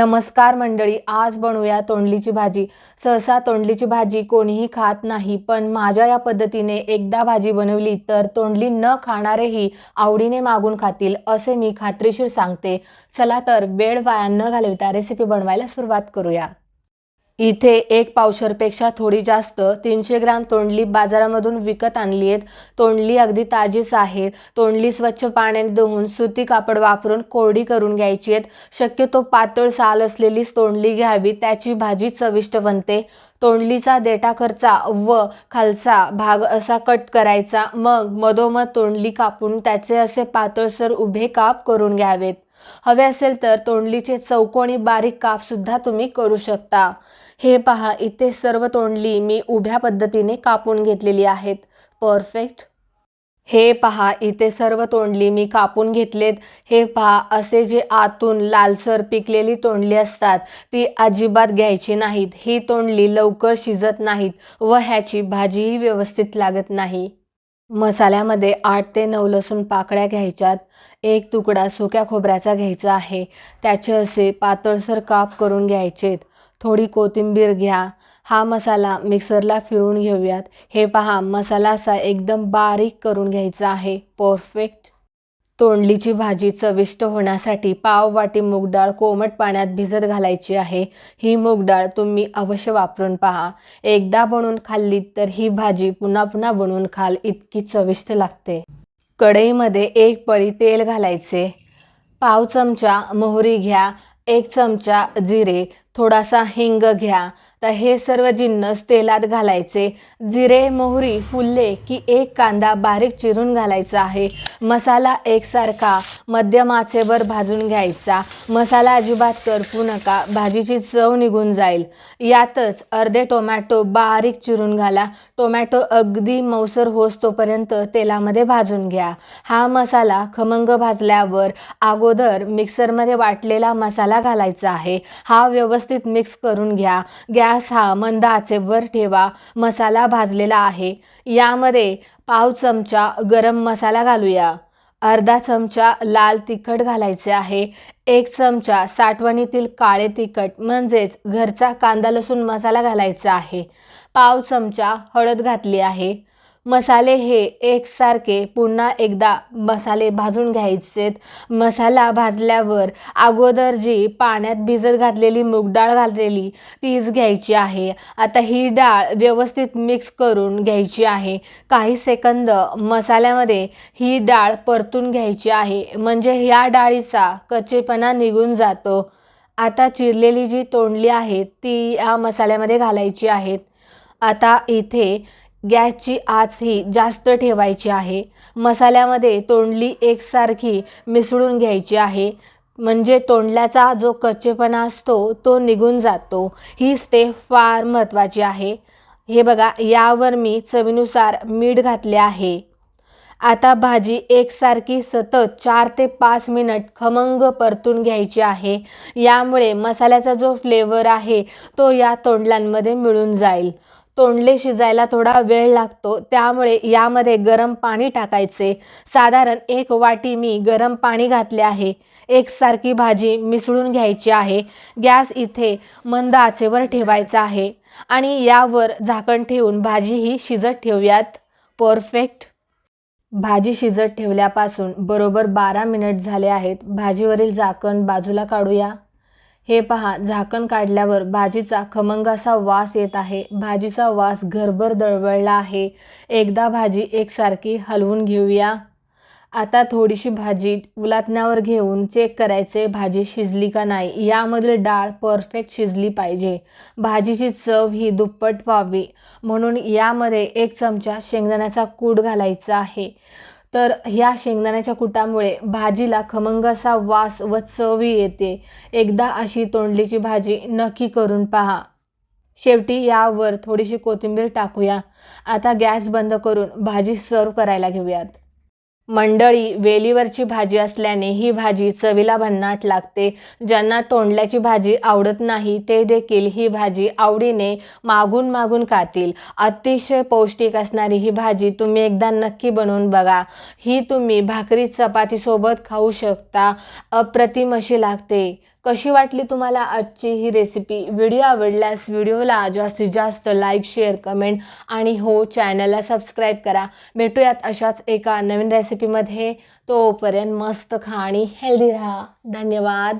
नमस्कार मंडळी आज बनवूया तोंडलीची भाजी. सहसा तोंडलीची भाजी कोणीही खात नाही पण माझ्या या पद्धतीने एकदा भाजी बनवली तर तोंडली न खाणारेही आवडीने मागून खातील असे मी खात्रीशीर सांगते. चला तर वेळ वाया न घालविता रेसिपी बनवायला सुरुवात करूया. इथे एक पावशरपेक्षा थोडी जास्त तीनशे ग्राम तोंडली बाजारामधून विकत आणली आहेत. तोंडली अगदी ताजीच आहेत. तोंडली स्वच्छ पाण्याने धुवून सुती कापड वापरून कोरडी करून घ्यायची आहेत. शक्यतो पातळ साल असलेलीच तोंडली घ्यावी त्याची भाजी चविष्ट बनते. तोंडलीचा देठाखरचा व खालचा भाग असा कट करायचा मग मधोमध तोंडली कापून त्याचे असे पातळसर उभे काप करून घ्यावेत. हवे असेल तर तोंडलीचे चौकोनी बारीक काप सुद्धा तुम्ही करू शकता. हे पहा इथे सर्व तोंडली मी उभ्या पद्धतीने कापून घेतलेली आहेत. परफेक्ट हे पहा इथे सर्व तोंडली मी कापून घेतलेत. हे पहा असे जे आतून लालसर पिकलेली तोंडली असतात ती अजिबात घ्यायची नाहीत. ही तोंडली लवकर शिजत नाहीत व ह्याची भाजीही व्यवस्थित लागत नाही. मसाल्यामध्ये आठ ते नऊ लसूण पाकळ्या घ्यायच्यात. एक तुकडा सुक्या खोबऱ्याचा घ्यायचा आहे. त्याचे असे पातळसर काप करून घ्यायचेत. थोडी कोथिंबीर घ्या. हा मसाला मिक्सरला फिरून घेऊयात. हे पहा मसाला असा एकदम बारीक करून घ्यायचा आहे. परफेक्ट. तोंडलीची भाजी चविष्ट होण्यासाठी पाव वाटी कोमट पाण्यात भिजत घालायची आहे. ही मूग डाळ तुम्ही अवश्य वापरून पहा. एकदा बनवून खाल्ली तर ही भाजी पुन्हा पुन्हा बनवून खाल इतकी चविष्ट लागते. कढईमध्ये एक पळी तेल घालायचे. पाव चमचा मोहरी घ्या. एक चमचा जिरे. थोडासा हिंग घ्या. तर हे सर्व जिन्नस तेलात घालायचे. जिरे मोहरी फुलले की एक कांदा बारीक चिरून घालायचा आहे. मसाला एकसारखा मध्यम आचेवर भाजून घ्यायचा. मसाला अजिबात करपू नका. भाजीची चव निघून जाईल. यातच अर्धे टोमॅटो बारीक चिरून घाला. टोमॅटो अगदी मौसर होस तोपर्यंत तेलामध्ये भाजून घ्या. हा मसाला खमंग भाजल्यावर अगोदर मिक्सरमध्ये वाटलेला मसाला घालायचा आहे. हा व्यवस्थित व्यवस्थित मिक्स करून घ्या. गॅस हा मंद आचेवर ठेवा. मसाला भाजलेला आहे. यामध्ये पाव चमचा गरम मसाला घालूया. अर्धा चमचा लाल तिखट घालायचे आहे. एक चमचा साठवणीतील काळे तिखट म्हणजेच घरचा कांदा लसूण मसाला घालायचा आहे. पाव चमचा हळद घातली आहे. मसाले हे एकसारखे पुन्हा एकदा मसाले भाजून घ्यायचेत मसाला भाजल्यावर अगोदर जी पाण्यात भिजत घातलेली मूग डाळ घातलेली तीच घ्यायची आहे. आता ही डाळ व्यवस्थित मिक्स करून घ्यायची आहे. काही सेकंद मसाल्यामध्ये ही डाळ परतून घ्यायची आहे. म्हणजे ह्या डाळीचा कच्चेपणा निघून जातो. आता चिरलेली जी तोंडली आहे ती या मसाल्यामध्ये घालायची आहेत आता इथे गॅसची आच ही जास्त ठेवायची आहे. मसाल्यामध्ये तोंडली एकसारखी मिसळून घ्यायची आहे. म्हणजे तोंडल्याचा जो कच्चेपणा असतो तो निघून जातो. ही स्टेप फार महत्त्वाची आहे. हे बघा यावर मी चवीनुसार मीठ घातले आहे. आता भाजी एकसारखी सतत चार ते पाच मिनिट खमंग परतून घ्यायची आहे. यामुळे मसाल्याचा जो फ्लेवर आहे तो या तोंडल्यांमध्ये मिळून जाईल. तोंडले शिजायला थोडा वेळ लागतो. त्यामुळे यामध्ये गरम पाणी टाकायचे. साधारण एक वाटी मी गरम पाणी घातले आहे. एकसारखी भाजी मिसळून घ्यायची आहे. गॅस इथे मंद आचेवर ठेवायचा आहे. आणि यावर झाकण ठेवून भाजी ही शिजत ठेवूयात. परफेक्ट. भाजी शिजत ठेवल्यापासून बरोबर बारा मिनिट झाले आहेत. भाजीवरील झाकण बाजूला काढूया. हे पहा झाकण काढल्यावर भाजीचा खमंगाचा वास येत आहे. भाजीचा वास घरभर दळवळला आहे. एकदा भाजी एकसारखी हलवून घेऊया. आता थोडीशी भाजी उलातण्यावर घेऊन चेक करायचे भाजी शिजली का नाही. यामधील डाळ परफेक्ट शिजली पाहिजे. भाजीची चव ही दुप्पट व्हावी. म्हणून यामध्ये एक चमचा शेंगदाण्याचा कूट घालायचा आहे. तर ह्या शेंगदाण्याच्या कुटामुळे भाजीला खमंग असा वास व चवी येते. एकदा अशी तोंडलीची भाजी नक्की करून पहा. शेवटी यावर थोडीशी कोथिंबीर टाकूया. आता गॅस बंद करून भाजी सर्व करायला घेऊयात. मंडळी वेलीवरची भाजी असल्याने ही भाजी चवीला भन्नाट लागते. ज्यांना तोंडल्याची भाजी आवडत नाही ते देखील ही भाजी आवडीने मागून मागून खातील. अतिशय पौष्टिक असणारी ही भाजी तुम्ही एकदा नक्की बनवून बघा. ही तुम्ही भाकरी चपातीसोबत खाऊ शकता. अप्रतिम अशी लागते. कशी वाटली तुम्हाला आजची ही रेसिपी व्हिडिओ आवडल्यास व्हिडिओला जास्तीत जास्त लाईक शेअर कमेंट आणि हो चॅनलला सबस्क्राईब करा. भेटूयात अशाच एका नवीन रेसिपीमध्ये तोपर्यंत मस्त खा आणि हेल्दी राहा. धन्यवाद.